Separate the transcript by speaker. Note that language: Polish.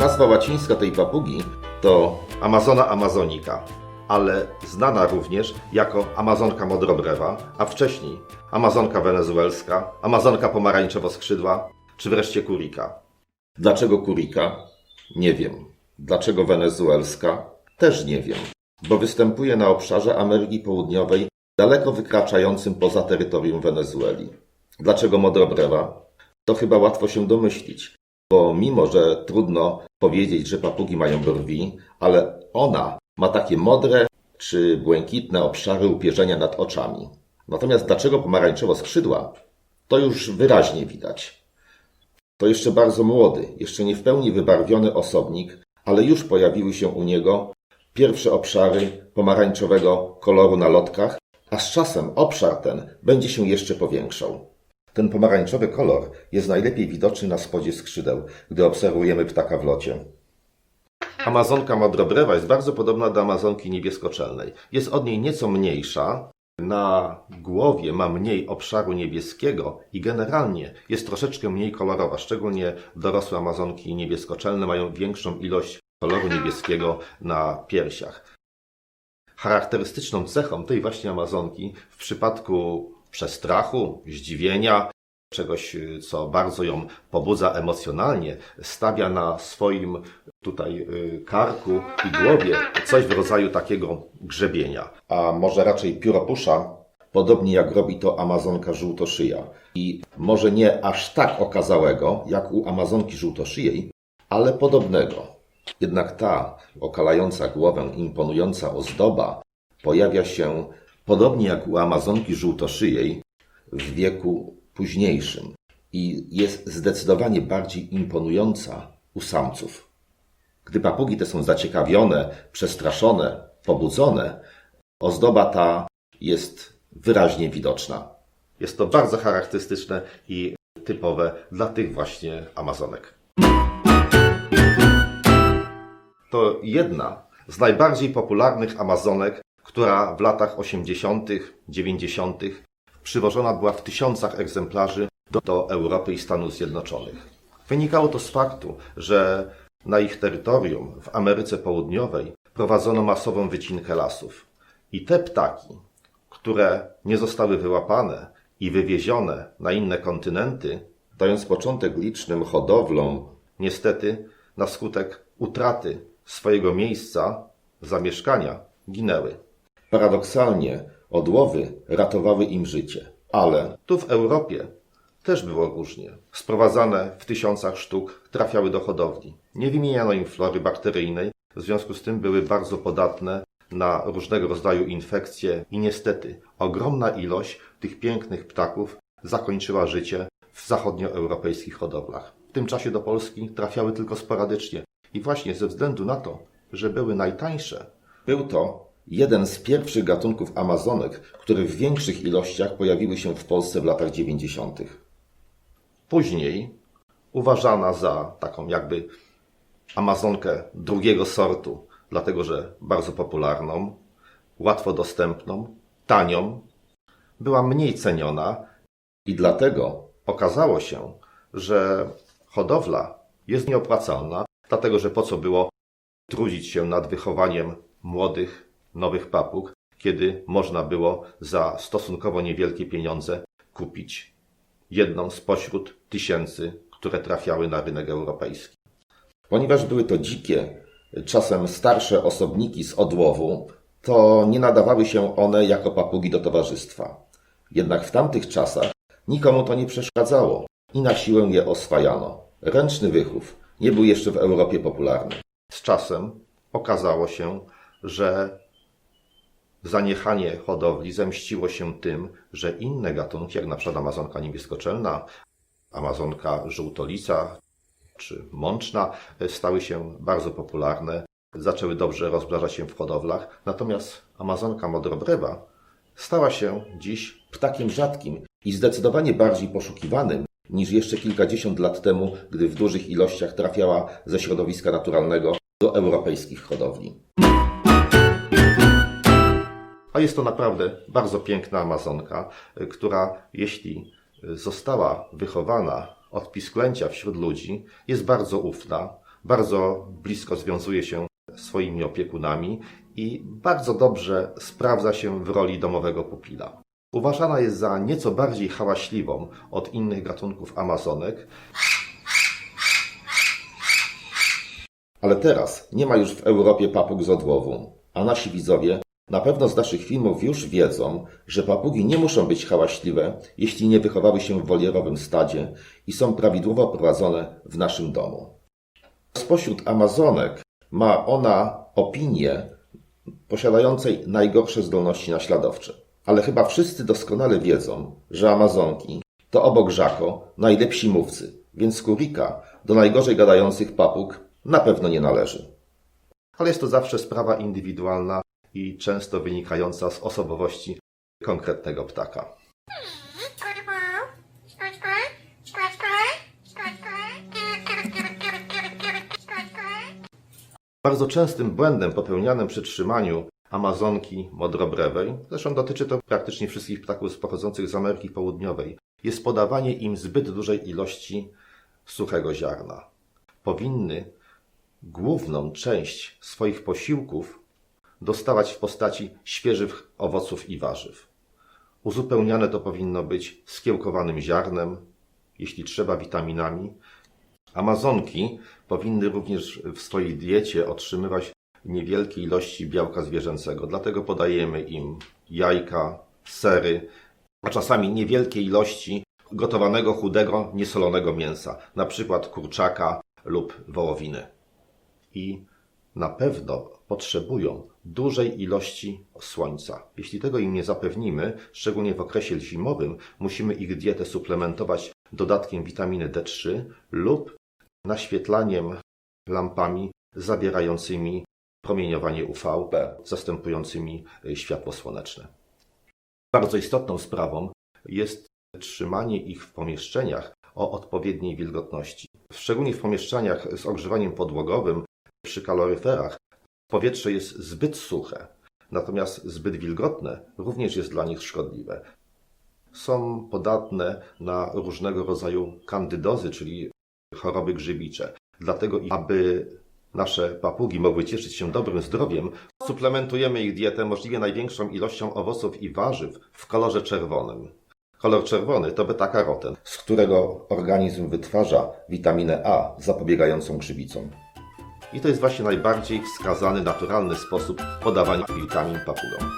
Speaker 1: Nazwa łacińska tej papugi to Amazona amazonica, ale znana również jako Amazonka modrobrewa, a wcześniej Amazonka wenezuelska, Amazonka pomarańczowo-skrzydła, czy wreszcie kurika. Dlaczego kurika? Nie wiem. Dlaczego wenezuelska? Też nie wiem, bo występuje na obszarze Ameryki Południowej daleko wykraczającym poza terytorium Wenezueli. Dlaczego modrobrewa? To chyba łatwo się domyślić, bo mimo, że trudno powiedzieć, że papugi mają brwi, ale ona ma takie modre czy błękitne obszary upierzenia nad oczami. Natomiast dlaczego pomarańczowo skrzydła? To już wyraźnie widać. To jeszcze bardzo młody, jeszcze nie w pełni wybarwiony osobnik, ale już pojawiły się u niego pierwsze obszary pomarańczowego koloru na lotkach, a z czasem obszar ten będzie się jeszcze powiększał. Ten pomarańczowy kolor jest najlepiej widoczny na spodzie skrzydeł, gdy obserwujemy ptaka w locie. Amazonka modrobrewa jest bardzo podobna do amazonki niebieskoczelnej. Jest od niej nieco mniejsza, na głowie ma mniej obszaru niebieskiego i generalnie jest troszeczkę mniej kolorowa. Szczególnie dorosłe amazonki niebieskoczelne mają większą ilość koloru niebieskiego na piersiach. Charakterystyczną cechą tej właśnie amazonki w przypadku przestrachu, zdziwienia, czegoś, co bardzo ją pobudza emocjonalnie, stawia na swoim tutaj y, karku i głowie coś w rodzaju takiego grzebienia. A może raczej pióropusza, podobnie jak robi to amazonka żółtoszyja. I może nie aż tak okazałego, jak u amazonki żółtoszyjej, ale podobnego. Jednak ta okalająca głowę, imponująca ozdoba pojawia się, podobnie jak u amazonki żółtoszyjej, w wieku późniejszym i jest zdecydowanie bardziej imponująca u samców. Gdy papugi te są zaciekawione, przestraszone, pobudzone, ozdoba ta jest wyraźnie widoczna. Jest to bardzo charakterystyczne i typowe dla tych właśnie amazonek. To jedna z najbardziej popularnych amazonek, która w latach 80., 90. przywożona była w tysiącach egzemplarzy do, do Europy i Stanów Zjednoczonych. Wynikało to z faktu, że na ich terytorium w Ameryce Południowej prowadzono masową wycinkę lasów. I te ptaki, które nie zostały wyłapane i wywiezione na inne kontynenty, dając początek licznym hodowlom, niestety na skutek utraty swojego miejsca zamieszkania ginęły. Paradoksalnie odłowy ratowały im życie, ale tu w Europie też było różnie. Sprowadzane w tysiącach sztuk trafiały do hodowli. Nie wymieniano im flory bakteryjnej, w związku z tym były bardzo podatne na różnego rodzaju infekcje i niestety ogromna ilość tych pięknych ptaków zakończyła życie w zachodnioeuropejskich hodowlach. W tym czasie do Polski trafiały tylko sporadycznie i właśnie ze względu na to, że były najtańsze. Był to jeden z pierwszych gatunków amazonek, które w większych ilościach pojawiły się w Polsce w latach 90. Później uważana za taką jakby amazonkę drugiego sortu, dlatego że bardzo popularną, łatwo dostępną, tanią, była mniej ceniona i dlatego okazało się, że hodowla jest nieopłacalna, dlatego że po co było trudzić się nad wychowaniem młodych, nowych papug, kiedy można było za stosunkowo niewielkie pieniądze kupić jedną spośród tysięcy, które trafiały na rynek europejski. Ponieważ były to dzikie, czasem starsze osobniki z odłowu, to nie nadawały się one jako papugi do towarzystwa. Jednak w tamtych czasach nikomu to nie przeszkadzało i na siłę je oswajano. Ręczny wychów nie był jeszcze w Europie popularny. Z czasem okazało się, że zaniechanie hodowli zemściło się tym, że inne gatunki, jak na przykład amazonka niebieskoczelna, amazonka żółtolica czy mączna, stały się bardzo popularne, zaczęły dobrze rozmnażać się w hodowlach, natomiast amazonka modrobrewa stała się dziś ptakiem rzadkim i zdecydowanie bardziej poszukiwanym niż jeszcze kilkadziesiąt lat temu, gdy w dużych ilościach trafiała ze środowiska naturalnego do europejskich hodowli. A jest to naprawdę bardzo piękna Amazonka, y, która jeśli została wychowana od pisklęcia wśród ludzi, jest bardzo ufna, bardzo blisko związuje się swoimi opiekunami i bardzo dobrze sprawdza się w roli domowego pupila. Uważana jest za nieco bardziej hałaśliwą od innych gatunków amazonek, ale teraz nie ma już w Europie papug z odłową, a nasi widzowie na pewno z naszych filmów już wiedzą, że papugi nie muszą być hałaśliwe, jeśli nie wychowały się w wolierowym stadzie i są prawidłowo prowadzone w naszym domu. Spośród Amazonek ma ona opinię posiadającej najgorsze zdolności naśladowcze. Ale chyba wszyscy doskonale wiedzą, że Amazonki to obok Żako najlepsi mówcy, więc Kurika do najgorzej gadających papug na pewno nie należy. Ale jest to zawsze sprawa indywidualna i często wynikająca z osobowości konkretnego ptaka. Bardzo częstym błędem popełnianym przy trzymaniu Amazonki modrobrewej, zresztą dotyczy to praktycznie wszystkich ptaków pochodzących z Ameryki Południowej, jest podawanie im zbyt dużej ilości suchego ziarna. Powinny główną część swoich posiłków dostawać w postaci świeżych owoców i warzyw. Uzupełniane to powinno być skiełkowanym ziarnem, jeśli trzeba witaminami, Amazonki powinny również w swojej diecie otrzymywać niewielkie ilości białka zwierzęcego, dlatego podajemy im jajka, sery, a czasami niewielkie ilości gotowanego, chudego, niesolonego mięsa, na przykład kurczaka lub wołowiny. I na pewno potrzebują dużej ilości słońca. Jeśli tego im nie zapewnimy, szczególnie w okresie zimowym, musimy ich dietę suplementować dodatkiem witaminy D3 lub naświetlaniem lampami zawierającymi promieniowanie UVB, zastępującymi y, światło słoneczne. Bardzo istotną sprawą jest trzymanie ich w pomieszczeniach o odpowiedniej wilgotności. Szczególnie w pomieszczeniach z ogrzewaniem podłogowym, przy kaloryferach, powietrze jest zbyt suche, natomiast zbyt wilgotne również jest dla nich szkodliwe. Są podatne na różnego rodzaju kandydozy, czyli choroby grzybicze. Dlatego, aby nasze papugi mogły cieszyć się dobrym zdrowiem, suplementujemy ich dietę możliwie największą ilością owoców i warzyw w kolorze czerwonym. Kolor czerwony to beta-karoten, z którego organizm wytwarza witaminę A zapobiegającą grzybicom. I to jest właśnie najbardziej wskazany, naturalny sposób podawania witamin papugom.